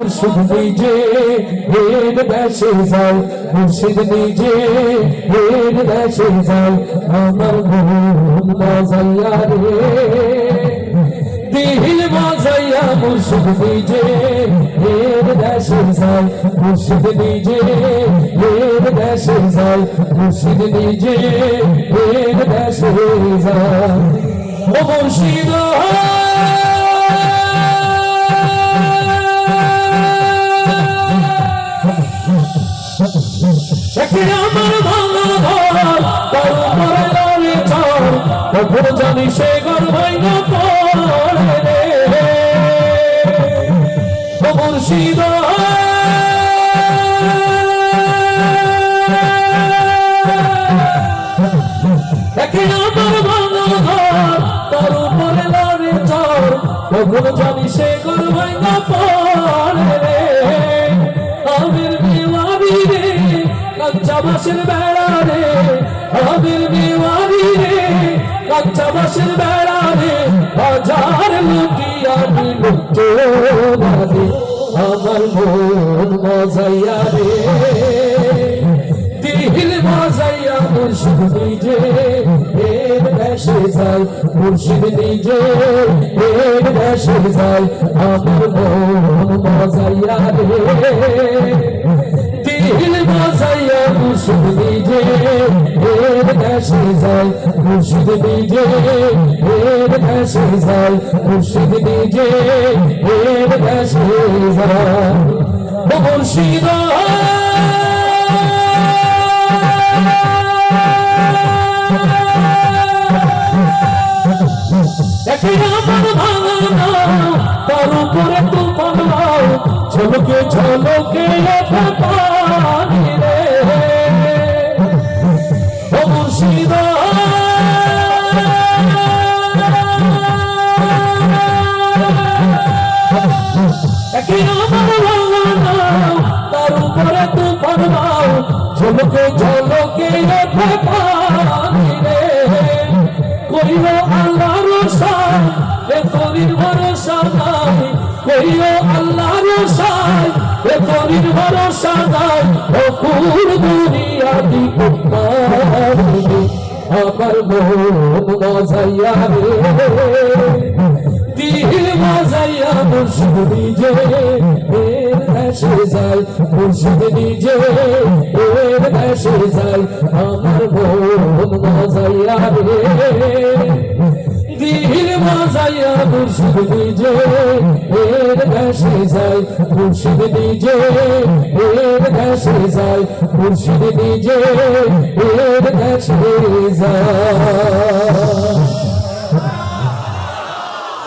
মুর্শিদ নিজে এর দেশে যায় মুর্শিদ নিজে এর দেশে যায় আমার মন মজাইয়া রে। দিল মজাইয়া মুর্শিদ নিজে এর দেশে যায় মুর্শিদ নিজে এর দেশে যায় মুর্শিদ নিজে এর দেশে যায় ও মুর্শিদ একে সে ঘর ভাঙা পড়ে রে। মুর্শিদ একে আমার ভাঙা ঘর, তার উপরে দাঁড়িয়ে চল কখন জানি সে ঘর ভাঙা পড়ে রে। আমির বিওয়ারি রে কাঁচা বাসের বেড়া রে। আমির বিওয়ারি রে কাঁচা বাসের বেড়া রে বাজার লুকিয়া দিল রে আমার মন মজাইয়া রে দিল মজাইয়া মুর্শিদ নিজে এর দেশে যায় মুর্শিদ নিজে এর দেশে যায় আমার মন মজাইয়া রে। দিল মজাইয়া মুর্শিদ নিজে এর দেশে যায় মুর্শিদ নিজে এর দেশে যায়। মুর্শিদ নিজে এর দেশে যায়। মুর্শিদ! দেখে আমার ভাঙা তার উপরে তুফান ঝলকে ঝলকে তার উপরে তুফান নাও, ঝলকে ঝলকে কইল আল্লাহর রসায় এ তরির ভরসা নাই কইল আল্লাহর রসায় এ তরির ভরসা নাই ও পুর দুনিয়া দি আমার মন মজাইয়া রে। মুর্শিদ নিজে এর দেশে যায় মুর্শিদ নিজে এর দেশে যায় আমার মন মজাইয়া রে। দিল মজাইয়া মুর্শিদ নিজে এর দেশে যায় মুর্শিদ নিজে এর দেশে যায় মুর্শিদ নিজে এর দেশে যায়